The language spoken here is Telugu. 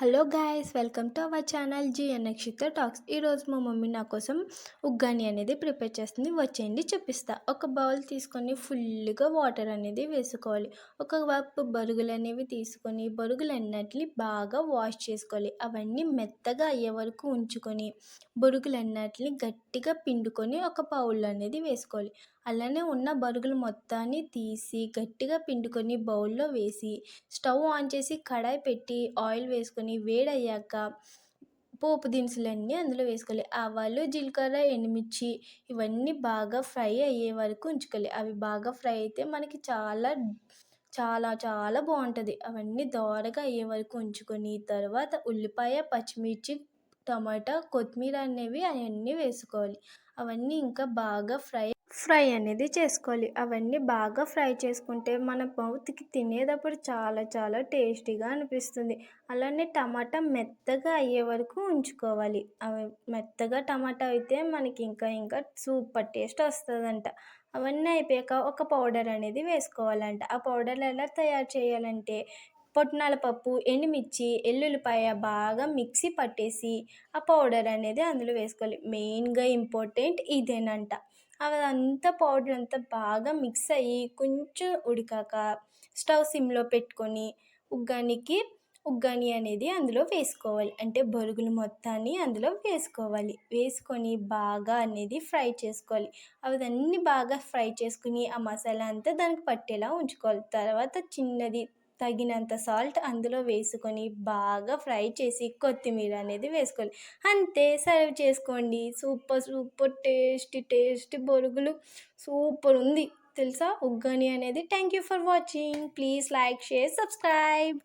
Hello guys welcome to our channel G N Nakshita talks. ఈరోజు మా మమ్మీ నా కోసం ఉగ్గాని అనేది ప్రిపేర్ చేస్తుంది. వచ్చేయండి చూపిస్తా. ఒక బౌల్ తీసుకొని ఫుల్గా వాటర్ అనేది వేసుకోవాలి. ఒక కప్పు బరుగులు అనేవి తీసుకొని బరుగులు అన్నట్లు బాగా వాష్ చేసుకోవాలి. అవన్నీ మెత్తగా అయ్యే వరకు ఉంచుకొని బొరుగులు అన్నట్లు గట్టిగా పిండుకొని ఒక బౌల్ అనేది వేసుకోవాలి. అలానే ఉన్న బరుగులు మొత్తాన్ని తీసి గట్టిగా పిండుకొని బౌల్లో వేసి స్టవ్ ఆన్ చేసి కడాయి పెట్టి ఆయిల్ వేసుకొని వేడయ్యాక పోపు దినుసులన్నీ అందులో వేసుకోవాలి. ఆవాలు జీలకర్ర ఎండుమిర్చి ఇవన్నీ బాగా ఫ్రై అయ్యే వరకు ఉంచుకోవాలి. అవి బాగా ఫ్రై అయితే మనకి చాలా చాలా చాలా బాగుంటుంది. అవన్నీ దోరగా అయ్యే వరకు ఉంచుకొని తర్వాత ఉల్లిపాయ పచ్చిమిర్చి టమాటా కొత్తిమీర అనేవి అవన్నీ వేసుకోవాలి. అవన్నీ ఇంకా బాగా ఫ్రై ఫ్రై అనేది చేసుకోవాలి. అవన్నీ బాగా ఫ్రై చేసుకుంటే మన మౌత్కి తినేటప్పుడు చాలా చాలా టేస్టీగా అనిపిస్తుంది. అలానే టమాటా మెత్తగా అయ్యే వరకు ఉంచుకోవాలి. అవి మెత్తగా టమాటా అయితే మనకి ఇంకా ఇంకా సూపర్ టేస్ట్ వస్తుందంట. అవన్నీ అయిపోయాక ఒక పౌడర్ అనేది వేసుకోవాలంట. ఆ పౌడర్ ఎలా తయారు చేయాలంటే పొట్నాల పప్పు ఎండుమిర్చి ఎల్లుల్లిపాయ బాగా మిక్సీ పట్టేసి ఆ పౌడర్ అనేది అందులో వేసుకోవాలి. మెయిన్గా ఇంపార్టెంట్ ఇదేనంట. అదంతా పౌడర్ అంతా బాగా మిక్స్ అయ్యి కొంచెం ఉడికాక స్టవ్ సిమ్లో పెట్టుకొని ఉగ్గానికి ఉగ్గాని అనేది అందులో వేసుకోవాలి. అంటే బొరుగులు మొత్తాన్ని అందులో వేసుకోవాలి. వేసుకొని బాగా అనేది ఫ్రై చేసుకోవాలి. అవన్నీ బాగా ఫ్రై చేసుకుని ఆ మసాలా అంతా దానికి పట్టేలా ఉంచుకోవాలి. తర్వాత చిన్నది తగినంత సాల్ట్ అందులో వేసుకొని బాగా ఫ్రై చేసి కొత్తిమీర అనేది వేసుకోవాలి. అంతే సర్వ్ చేసుకోండి. సూపర్ సూపర్ టేస్ట్ టేస్ట్ బొరుగులు. సూపర్ ఉంది. తెలుసా? ఉగ్గాని అనేది. Thank you for watching. Please like share subscribe.